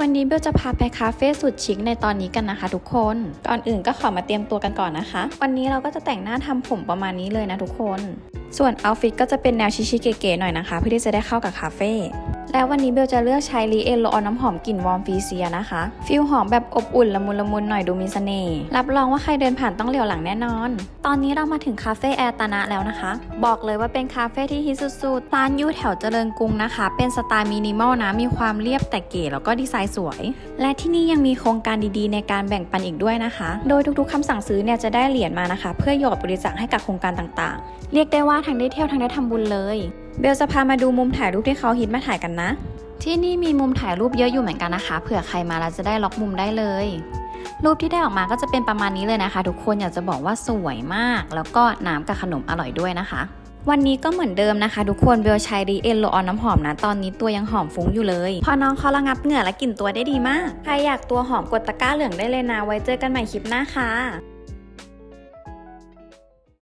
วันนี้เบลจะพาไปคาเฟ่สุดชิคในตอนนี้กันนะคะ ทุกคน ก่อนอื่นก็ขอมาเตรียมตัวกันก่อนนะคะ วันนี้เราก็จะแต่งหน้าทำผมประมาณนี้เลยนะทุกคน ส่วนเอาฟิตก็จะเป็นแนวชิชิๆเก๋ๆหน่อยนะคะ เพื่อที่จะได้เข้ากับคาเฟ่แล้ววันนี้เบลจะเลือกใช้ลีเอลโลออน้ำหอมกลิ่นวอร์มฟีเซียนะคะ ฟิลหอมแบบอบอุ่นละมุนละมุนหน่อยดูมีเสน่ห์รับรองว่าใครเดินผ่านต้องเหลียวหลังแน่นอน ตอนนี้เรามาถึงคาเฟ่แอร์ตานะแล้วนะคะ บอกเลยว่าเป็นคาเฟ่ที่ฮิตสุดๆร้านอยู่แถวเจริญกรุงนะคะ เป็นสไตล์มินิมอลนะมีความเรียบแต่เก๋แล้วก็ดีไซน์สวย และที่นี่ยังมีโครงการดีๆ ในการแบ่งปันอีกด้วยนะคะ โดยทุกๆคำสั่งซื้อเนี่ยจะได้เหรียญมานะคะ เพื่อหยอดบริจาคให้กับโครงการต่างๆ เรียกได้ว่าทั้งได้เที่ยวทั้งได้ทำบุญเลย เบลจะพามาดูมุมถ่ายรูปที่เขาฮิตมาถ่ายกันนะ ที่นี่มีมุมถ่ายรูปเยอะอยู่เหมือนกันนะคะ เผื่อใครมาแล้วจะได้ล็อกมุมได้เลย รูปที่ได้ออกมาก็จะเป็นประมาณนี้เลยนะคะ ทุกคนอยากจะบอกว่าสวยมาก แล้วก็น้ำกับขนมอร่อยด้วยนะคะ วันนี้ก็เหมือนเดิมนะคะ ทุกคนเบลใช้รีเอลโลออนน้ำหอมนะ ตอนนี้ตัวยังหอมฟุ้งอยู่เลย พอน้องเขาระงับเหงื่อและกลิ่นตัวได้ดีมาก ใครอยากตัวหอมกดตะกร้าเหลืองได้เลยนะ ไว้เจอกันใหม่คลิปหน้าค่ะ